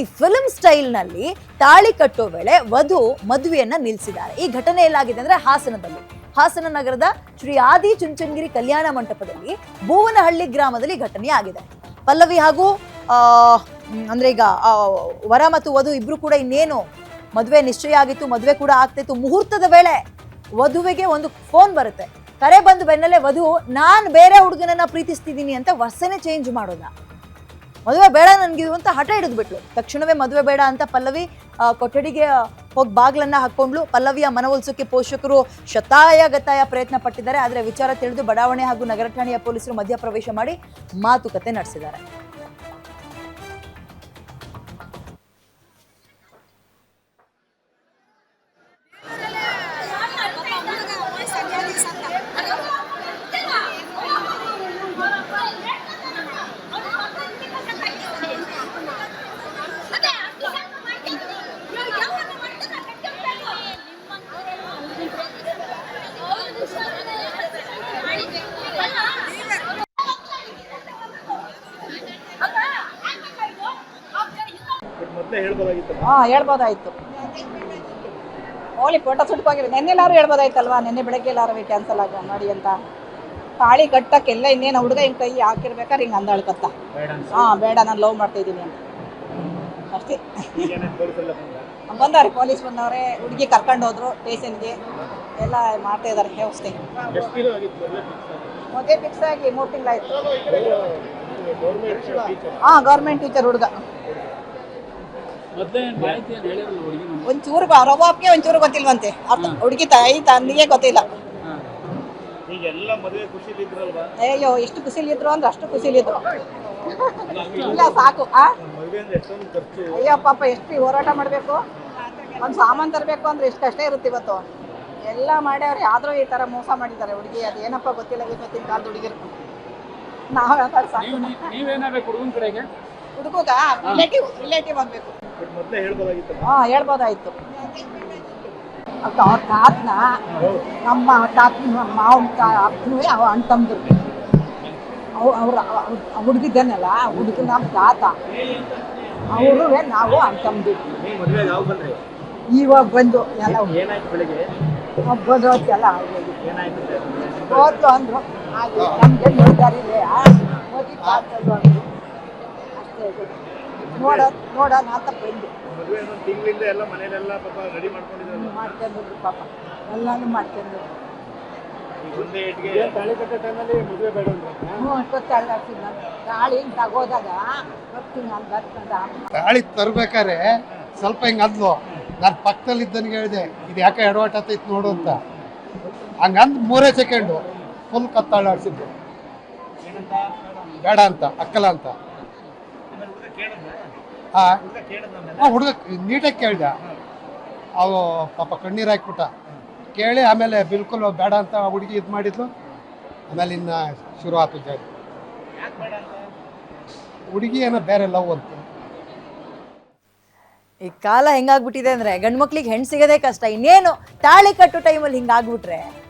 ಈ ಫಿಲಂ ಸ್ಟೈಲ್ನಲ್ಲಿ ತಾಳಿ ಕಟ್ಟೋ ವೇಳೆ ವಧು ಮದುವೆಯನ್ನ ನಿಲ್ಲಿಸಿದ್ದಾರೆ ಈ ಘಟನೆ ಎಲ್ಲಾಗಿದೆ ಅಂದ್ರೆ ಹಾಸನದಲ್ಲಿ. ಹಾಸನ ನಗರದ ಶ್ರೀ ಆದಿ ಚುಂಚನಗಿರಿ ಕಲ್ಯಾಣ ಮಂಟಪದಲ್ಲಿ ಭುವನಹಳ್ಳಿ ಗ್ರಾಮದಲ್ಲಿ ಘಟನೆ ಆಗಿದೆ. ಪಲ್ಲವಿ ಹಾಗೂ ಅಂದ್ರೆ ಈಗ ವರ ಮತ್ತು ವಧು ಇಬ್ರು ಕೂಡ ಇನ್ನೇನು ಮದುವೆ ನಿಶ್ಚಯ ಆಗಿತ್ತು, ಮದುವೆ ಕೂಡ ಆಗ್ತಿತ್ತು. ಮುಹೂರ್ತದ ವೇಳೆ ವಧುವಿಗೆ ಒಂದು ಫೋನ್ ಬರುತ್ತೆ. ಕರೆ ಬಂದು ಬೆನ್ನಲ್ಲೇ ವಧು, ನಾನ್ ಬೇರೆ ಹುಡುಗನನ್ನ ಪ್ರೀತಿಸ್ತಿದ್ದೀನಿ ಅಂತ ವರ್ಷನೇ ಚೇಂಜ್ ಮಾಡೋದ? ಮದುವೆ ಬೇಡ ನನಗೆ ಅಂತ ಹಠ ಹಿಡಿದು ಬಿಟ್ಲು. ತಕ್ಷಣವೇ ಮದುವೆ ಬೇಡ ಅಂತ ಪಲ್ಲವಿ ಕೊಠಡಿಗೆ ಹೋಗಿ ಬಾಗ್ಲನ್ನ ಹಾಕೊಂಡ್ಲು ಪಲ್ಲವಿಯ ಮನವೊಲಿಸೋಕೆ ಪೋಷಕರು ಶತಾಯ ಗತಾಯ ಪ್ರಯತ್ನ ಪಟ್ಟಿದ್ದಾರೆ. ಆದರೆ ವಿಚಾರ ತಿಳಿದು ಬಡಾವಣೆ ಹಾಗೂ ನಗರ ಠಾಣೆಯ ಪೊಲೀಸರು ಮಧ್ಯಪ್ರವೇಶ ಮಾಡಿ ಮಾತುಕತೆ ನಡೆಸಿದ್ದಾರೆ. ಹಾ ಹೇಳ್ಬೋದಾಯ್ತು. ಹೋಳಿ ಫೋಟೋ ಸುಟ್ಕೋಗಿರಿ ನೆನ್ನೆಲ್ಲಾರು ಹೇಳ್ಬೋದಾಯ್ತಲ್ವಾ? ನೆನ್ನೆ ಬೆಳಗ್ಗೆ ಎಲ್ಲಾರು ಕ್ಯಾನ್ಸಲ್ ಆಗ ಮಾಡಿ ಅಂತ. ತಾಳಿ ಕಟ್ಟಕ್ಕೆಲ್ಲ ಇನ್ನೇನು ಹುಡುಗ ಹಿಂಗೆ ಕೈ ಹಾಕಿರ್ಬೇಕಾದ್ರೆ ಹಿಂಗೆ ಅಂದಾಳ್ಕತ್ತ ಹಾ ಬೇಡ ನಾನು ಲವ್ ಮಾಡ್ತಾ ಇದ್ದೀನಿ ಅಂತ. ಅಷ್ಟೇ. ಈಗೇನೆ ಪೊಲೀಸೆಲ್ಲ ಬಂದ? ಬಂದವ್ರೆ ಪೊಲೀಸ್ ಬಂದವ್ರೆ ಹುಡುಗಿ ಕರ್ಕೊಂಡು ಹೋದ್ರು ಸ್ಟೇಷನ್ಗೆ ಎಲ್ಲ ಮಾಡ್ತಾ ಇದ್ದಾರೆ ವ್ಯವಸ್ಥೆ ಮೊದಲೇ ಫಿಕ್ಸ್ ಆಗಿ? ಮೂರು ತಿಂಗಳಾಯ್ತು. ಹಾ ಗೌರ್ಮೆಂಟ್ ಟೀಚರ್ ಹುಡುಗ ಮೊದಲೇ ಮಾಹಿತಿಯನ್ನು ಹೇಳಿರಲ್ಲ ಹುಡುಗಿ ಒಂಚೂರು ರವಾಪ್ಗೆ ಅಪ್ಪಗೆ ಒಂಚೂರು ಗೊತ್ತಿಲ್ವಂತೆ. ಅರ್ಥ ಹುಡುಗಿ ತಾಯಿ ತಂದಿಗೆ ಗೊತ್ತಿಲ್ಲ. ಅಯ್ಯೋ ಎಷ್ಟು ಖುಷಿಲಿದ್ರು ಅಂದ್ರೆ ಅಷ್ಟು ಖುಷಿಲಿದ್ರು. ಇಲ್ಲ ಸಾಕು ಅಯ್ಯೋ ಪಾಪ ಎಷ್ಟು ಹೋರಾಟ ಮಾಡಬೇಕು? ಒಂದು ಸಾಮಾನು ತರಬೇಕು ಅಂದ್ರೆ ಎಷ್ಟು ಕಷ್ಟ ಇರುತ್ತೆ ಇವತ್ತು. ಎಲ್ಲ ಮಾಡ್ಯವ್ರೆ ಆದರೂ ಈ ತರ ಮೋಸ ಮಾಡಿದ್ದಾರೆ ಹುಡುಗಿ ಅದೇನಪ್ಪ ಗೊತ್ತಿಲ್ಲ ಇವತ್ತಿನ ಕಾಲದ ಹುಡುಗಿರು. ನಾವು ಯಾವ್ದಾರು ಸಾಕು. ನೀವೇನಾಗಬೇಕು ಹುಡುಗನ ಕಡೆಗೆ? ಹುಡುಗ ರಿಲೇಟಿವ್ ರಿಲೇಟಿವ್ ಆಗಬೇಕು. ಹಾಂ ಹೇಳ್ಬೋದಾಯ್ತು. ಅವ್ರ ತಾತನ ನಮ್ಮ ತಾತನ ಮಾವನ ಅಪ್ಪನೂ ಅವ ಅಣ್ಣ ತಮ್ಮದ್ರು ಅವು ಅವ್ರ ಹುಡುಗಿದ್ದಾನಲ್ಲ ಹುಡುಗ ನಮ್ಮ ತಾತ. ಅವರು ನಾವು ಬಂದ್ರಿ ಇವಾಗ ಬಂದು ಎಲ್ಲ ಬಂದು ಎಲ್ಲ ಹೋದ್ರು ಅಂದ್ರು. ಹಾಗೆ ನಮ್ಗೆ ನಿರ್ಧಾರ ಇದೆ ಅಂದ್ರು ಅಷ್ಟೇ. ನೋಡ ನೋಡೋಣ ಅಂತ ಬಂದು. ಮದುವೆ ಒಂದು ತಿಂಗಳಿಂದ ಎಲ್ಲ ಮನೆಯಲ್ಲೆಲ್ಲ ಪಾಪ ರೆಡಿ ಮಾಡ್ಕೊಂಡಿದ್ರು ಮಾಡ್ಕೊಂಡ್ರು ಪಾಪ. ಎಲ್ಲಾನು ಮಾಡ್ಕೊಂಡ್ರು ಈಗ ಒಂದೇ ಏಟ್ಗೆ ತಾಳಿ ಕಟ್ಟೋ ಟೈಮಲ್ಲಿ ಮದುವೆ ಬೇಡ ಹ್ಞೂ ಗೊತ್ತಾಗ್ತೀನಿ ನಾನು ಗಾಳಿ ಹಿಂಗೆ ತಗೋದಾಗ ಬರ್ತೀನಿ ನಾನು ಬರ್ಕೊಂಡ ಗಾಳಿ ತರ್ಬೇಕಾರೆ ಸ್ವಲ್ಪ ಹಿಂಗೆ ಅದ್ಲು. ನಾನು ಪಕ್ಕದಲ್ಲಿ ಇದ್ದನಿಗೆ ಹೇಳಿದೆ ಇದು ಯಾಕೆ ಎಡವಟ್ ಆತೈತೆ ನೋಡು ಅಂತ. ಹಂಗಂದ್ ಮೂರೇ ಸೆಕೆಂಡು ಫುಲ್ ಕತ್ತಾಳಾಡ್ಸಿದ್ದು ಏನಂತ ಬೇಡ ಅಂತ ಅಕ್ಕಲ ಅಂತ. ಆಮೇಲೆ ಹುಡುಗ ನೀಟಾಗಿ ಕೇಳಿದೆ. ಅವು ಪಾಪ ಕಣ್ಣೀರು ಹಾಕ್ಬಿಟ್ಟ. ಕೇಳಿ ಆಮೇಲೆ ಬಿಲ್ಕುಲ್ ಬೇಡ ಅಂತ ಆ ಹುಡುಗಿ ಇದು ಮಾಡಿದ್ಲು. ಆಮೇಲೆ ಇನ್ನು ಶುರು ಆತು ಜಾರಿ ಯಾಕೆ ಬೇಡ ಅಂತ? ಹುಡುಗಿ ಏನೋ ಬೇರೆ ಲವ್ ಅಂತ. ಈ ಕಾಲ ಹೆಂಗಾಗ್ಬಿಟ್ಟಿದೆ ಅಂದ್ರೆ ಗಂಡ್ಮಕ್ಳಿಗೆ ಹೆಣ್ಣು ಸಿಗೋದೇ ಕಷ್ಟ. ಇನ್ನೇನು ತಾಳಿ ಕಟ್ಟೋ ಟೈಮಲ್ಲಿ ಹಿಂಗಾಗ್ಬಿಟ್ರೆ.